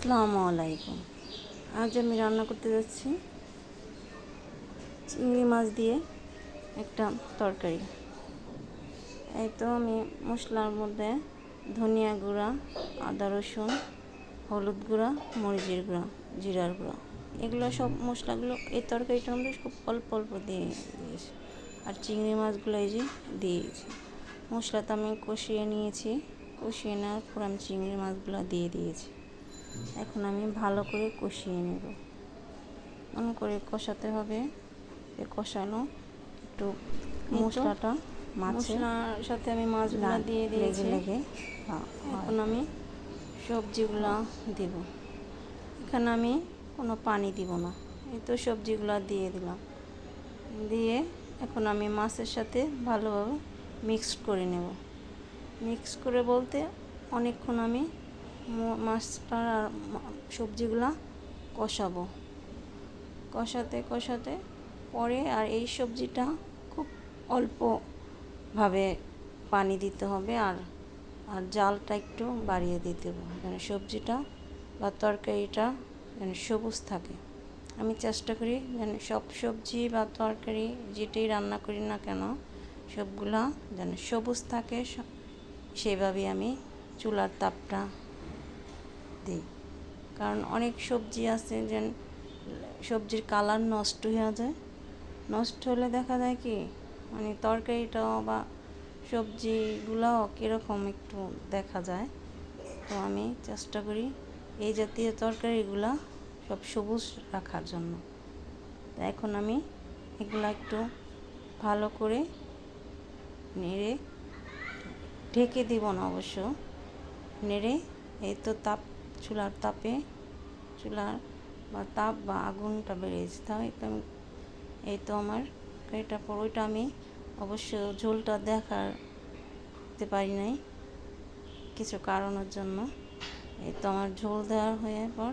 আসসালামু আলাইকুম। আজ আমি রান্না করতে যাচ্ছি চিংড়ি মাছ দিয়ে একটা তরকারি। এই তো আমি মশলার মধ্যে ধনিয়া গুঁড়া, আদা রসুন, হলুদ গুঁড়া, মরিচের গুঁড়া, জিরার গুঁড়া। এগুলো সব মশলাগুলো এই তরকারিটার মধ্যে খুব অল্প অল্প দিয়ে দিয়েছি। আর চিংড়ি মাছগুলো এই যে দিয়েছি। মশলাটা আমি কষিয়ে নিয়েছি। কষিয়ে নেওয়ার পর আমি চিংড়ি মাছগুলো দিয়ে দিয়েছি। এখন আমি ভালো করে কষিয়ে নেব। এমন করে কষাতে হবে। কষানো একটু মশলাটা মশলার সাথে আমি মাছগুলো দিয়ে দিয়েছি। লেগে এখন আমি সবজিগুলো দেব। এখানে আমি কোনো পানি দিব না। এই তো সবজিগুলো দিয়ে দিলাম। দিয়ে এখন আমি মাছের সাথে ভালোভাবে মিক্সড করে নেব। মিক্স করে বলতে অনেকক্ষণ আমি মাছটা আর সবজিগুলা কষাবো। কষাতে কষাতে পরে আর এই সবজিটা খুব অল্পভাবে পানি দিতে হবে আর আর জালটা একটু বাড়িয়ে দিতে হবে যেন সবজিটা বা তরকারিটা যেন সবুজ থাকে। আমি চেষ্টা করি যেন সব সবজি বা তরকারি যেটাই রান্না করি না কেন, সবগুলা যেন সবুজ থাকে সেভাবেই আমি চুলার তাপটা দিই। কারণ অনেক সবজি আছে যে সবজির কালার নষ্ট হয়ে যায়। নষ্ট হলে দেখা যায় কি মানে তরকারিটাও বা সবজিগুলোও কীরকম একটু দেখা যায়। তো আমি চেষ্টা করি এই জাতীয় তরকারিগুলো সব সবুজ রাখার জন্য। এখন আমি এগুলো একটু ভালো করে নেড়ে ঢেকে দিব না অবশ্য। নেড়ে এই তো তাপ চুলার তাপে, চুলার বা তাপ বা আগুনটা বেড়ে বেড়েছে এই তো আমি, এই তো আমার এটা পর, ওইটা আমি অবশ্য ঝোলটা দেখাতে পারি নাই কিছু কারণের জন্য। এই তো আমার ঝোল দেওয়ার হয়ে পর